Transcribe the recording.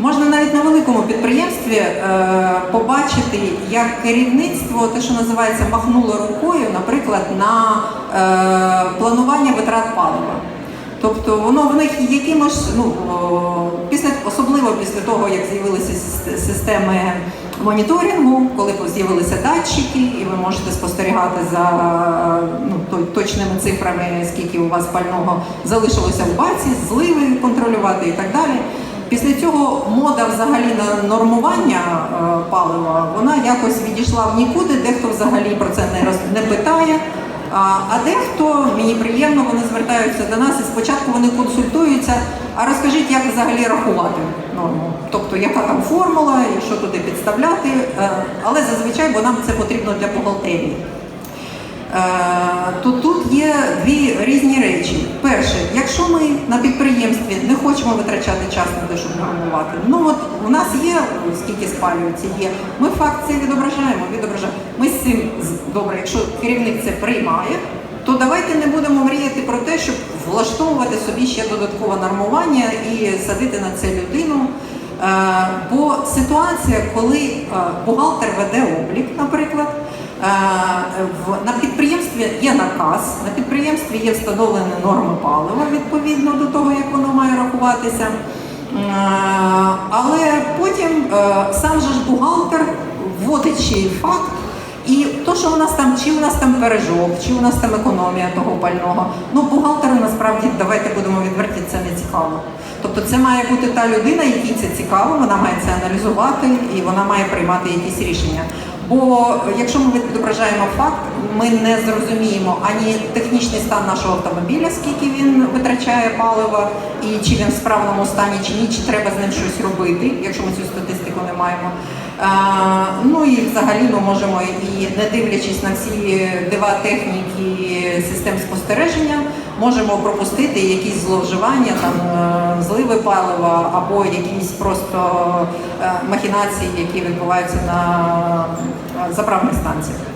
Можна навіть на великому підприємстві е, побачити, як керівництво, те, що називається, махнуло рукою, наприклад, на е, планування витрат палива. Тобто воно в них якимось, ну після особливо після того, як з'явилися системи моніторингу, коли з'явилися датчики, і ви можете спостерігати за ну, точними цифрами, скільки у вас пального залишилося в баці, зливи контролювати і так далі. Після цього мода взагалі на нормування е, палива вона якось відійшла в нікуди, дехто взагалі про це не роз не питає. А, дехто мені приємно, вони звертаються до нас і спочатку вони консультуються. А розкажіть, як взагалі рахувати норму, тобто яка там формула і що туди підставляти. Е, Але зазвичай, бо нам це потрібно для бухгалтерії. Е, то тут є дві різні речі. Перше, якщо ми на підприємстві хочемо витрачати час на те, щоб нормувати, ну от у нас є скільки спалюється, є. Ми факт це відображаємо, відображаємо. Ми з цим добре, якщо керівник це приймає, то давайте не будемо мріяти про те, щоб влаштовувати собі ще додаткове нормування і садити на це людину. Е, Бо ситуація, коли е, бухгалтер веде облік, наприклад, на підприємстві є наказ, на підприємстві є встановлені норми палива відповідно до того, як воно має рахуватися. Е, Але потім е, сам же ж бухгалтер вводить ще й факт. І то, що у нас там, чи у нас там бережок, чи у нас там економія того пального, ну бухгалтеру насправді давайте будемо відверті, це не цікаво. Тобто це має бути та людина, якій це цікаво, вона має це аналізувати і вона має приймати якісь рішення. Бо якщо ми відображаємо факт, ми не зрозуміємо ані технічний стан нашого автомобіля, скільки він витрачає палива, і чи він в справному стані, чи ні, чи треба з ним щось робити, якщо ми цю статистику не маємо. Е, ну і взагалі ми можемо і не дивлячись на всі дива техніки систем спостереження, можемо пропустити якісь зловживання, там е, зливи палива або якісь просто е, махінації, які відбуваються на е, заправних станціях.